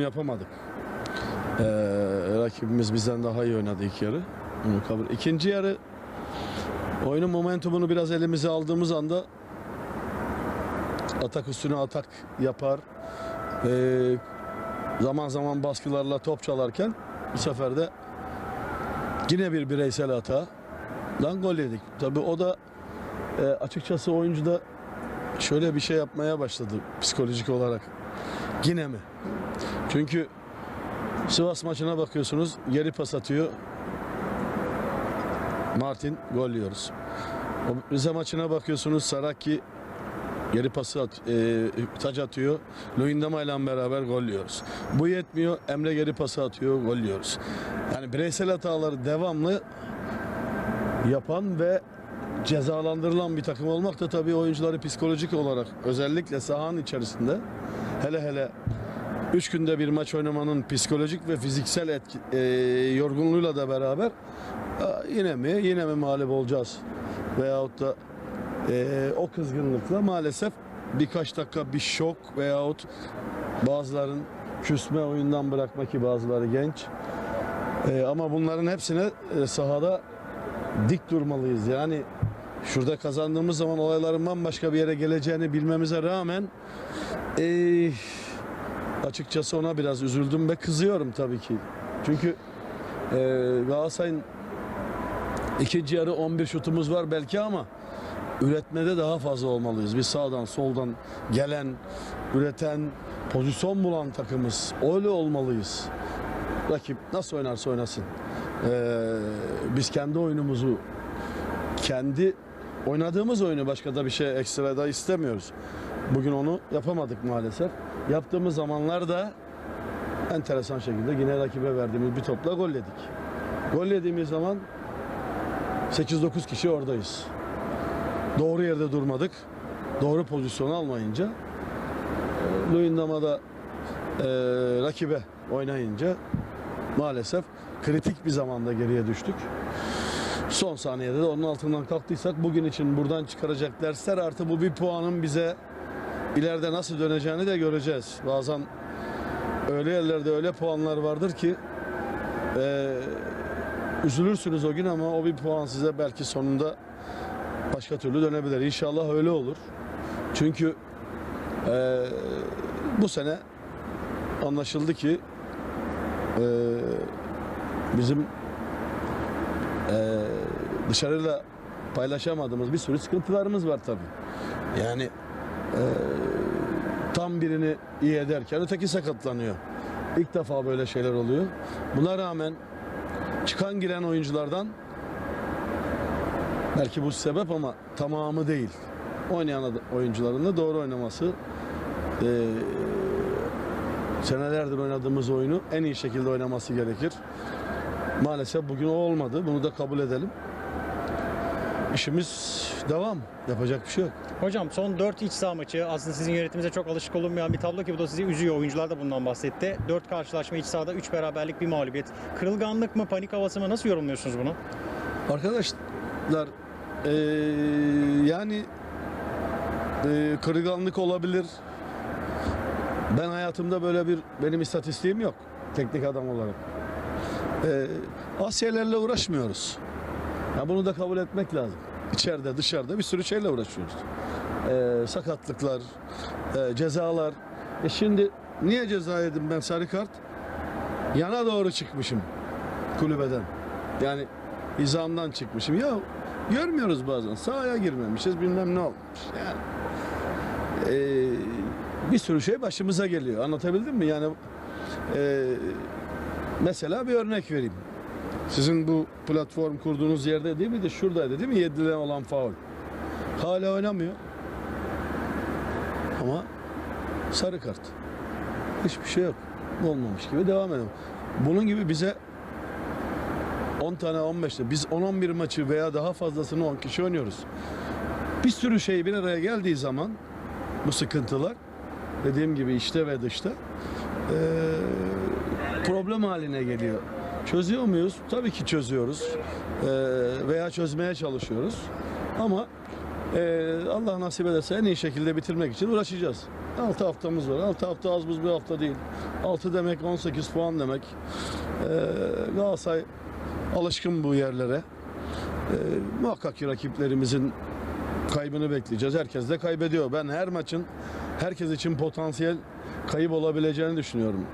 yapamadık. Ee, rakibimiz bizden daha iyi oynadı ilk yarı. Bunu kabul. İkinci yarı oyunun momentumunu biraz elimize aldığımız anda atak üstüne atak yapar. Ee, zaman zaman baskılarla top çalarken bu sefer de yine bir bireysel hata. Lan gol yedik. Tabii o da e, açıkçası oyuncu da şöyle bir şey yapmaya başladı psikolojik olarak. Yine mi? Çünkü Sivas maçına bakıyorsunuz geri pas atıyor. Martin gol yiyoruz. Rize maçına bakıyorsunuz Saraki geri pası at, e, taç atıyor. Luyendama ile beraber gol yiyoruz. Bu yetmiyor. Emre geri pası atıyor. Gol yiyoruz. Yani bireysel hataları devamlı yapan ve cezalandırılan bir takım olmak da tabii oyuncuları psikolojik olarak özellikle sahanın içerisinde hele hele 3 günde bir maç oynamanın psikolojik ve fiziksel etki, e, yorgunluğuyla da beraber "Aa, yine mi yine mi mağlup olacağız? Veyahut da e, o kızgınlıkla maalesef birkaç dakika bir şok veyahut bazıların küsme oyundan bırakma ki bazıları genç. E, ama bunların hepsine e, sahada dik durmalıyız. Yani şurada kazandığımız zaman olayların bambaşka bir yere geleceğini bilmemize rağmen e, açıkçası ona biraz üzüldüm ve kızıyorum tabii ki. Çünkü e, Galatasaray'ın ikinci yarı 11 şutumuz var belki ama üretmede daha fazla olmalıyız. Biz sağdan soldan gelen, üreten, pozisyon bulan takımız. Öyle olmalıyız. Rakip nasıl oynarsa oynasın. E, biz kendi oyunumuzu kendi oynadığımız oyunu başka da bir şey ekstra da istemiyoruz. Bugün onu yapamadık maalesef. Yaptığımız zamanlarda enteresan şekilde yine rakibe verdiğimiz bir topla gol yedik. Gol yediğimiz zaman 8-9 kişi oradayız. Doğru yerde durmadık. Doğru pozisyonu almayınca e, Luyendama'da e, rakibe oynayınca maalesef kritik bir zamanda geriye düştük. Son saniyede de onun altından kalktıysak bugün için buradan çıkaracak dersler artı bu bir puanın bize ileride nasıl döneceğini de göreceğiz. Bazen öyle yerlerde öyle puanlar vardır ki eee, üzülürsünüz o gün ama o bir puan size belki sonunda başka türlü dönebilir. İnşallah öyle olur. Çünkü eee, bu sene anlaşıldı ki eee, bizim eee, dışarıyla paylaşamadığımız bir sürü sıkıntılarımız var tabii. Yani tam birini iyi ederken öteki sakatlanıyor. İlk defa böyle şeyler oluyor. Buna rağmen çıkan giren oyunculardan belki bu sebep ama tamamı değil. Oynayan oyuncuların da doğru oynaması eee, senelerdir oynadığımız oyunu en iyi şekilde oynaması gerekir. Maalesef bugün o olmadı. Bunu da kabul edelim. İşimiz devam. Yapacak bir şey yok. Hocam son 4 iç saha maçı aslında sizin yönetiminize çok alışık olunmayan bir tablo ki bu da sizi üzüyor. Oyuncular da bundan bahsetti. 4 karşılaşma iç sahada 3 beraberlik bir mağlubiyet. Kırılganlık mı panik havası mı nasıl yorumluyorsunuz bunu? Arkadaşlar eee, yani eee, kırılganlık olabilir. Ben hayatımda böyle bir benim istatistiğim yok teknik adam olarak. Eee Asyalarla uğraşmıyoruz. Ya bunu da kabul etmek lazım. İçeride dışarıda bir sürü şeyle uğraşıyoruz. Eee, sakatlıklar, eee, cezalar. E şimdi niye ceza yedim ben sarı kart? Yana doğru çıkmışım kulübeden. Yani hizamdan çıkmışım. Ya görmüyoruz bazen. Sahaya girmemişiz bilmem ne olmuş. Yani eee, bir sürü şey başımıza geliyor. Anlatabildim mi? Yani eee, mesela bir örnek vereyim. Sizin bu platform kurduğunuz yerde değil miydi? Şuradaydı değil mi? Yedilen olan faul. Hala oynamıyor. Ama sarı kart. Hiçbir şey yok. Olmamış gibi devam edelim. Bunun gibi bize 10 tane 15'te biz 10-11 maçı veya daha fazlasını 10 kişi oynuyoruz. Bir sürü şey bir araya geldiği zaman bu sıkıntılar dediğim gibi işte ve dışta eee, problem haline geliyor. Çözüyor muyuz? Tabii ki çözüyoruz. Eee, veya çözmeye çalışıyoruz. Ama eee, Allah nasip ederse en iyi şekilde bitirmek için uğraşacağız. 6 haftamız var. 6 hafta az buz bir hafta değil. 6 demek 18 puan demek. Ee, Galatasaray alışkın bu yerlere. Ee, muhakkak ki rakiplerimizin kaybını bekleyeceğiz. Herkes de kaybediyor. Ben her maçın herkes için potansiyel kayıp olabileceğini düşünüyorum.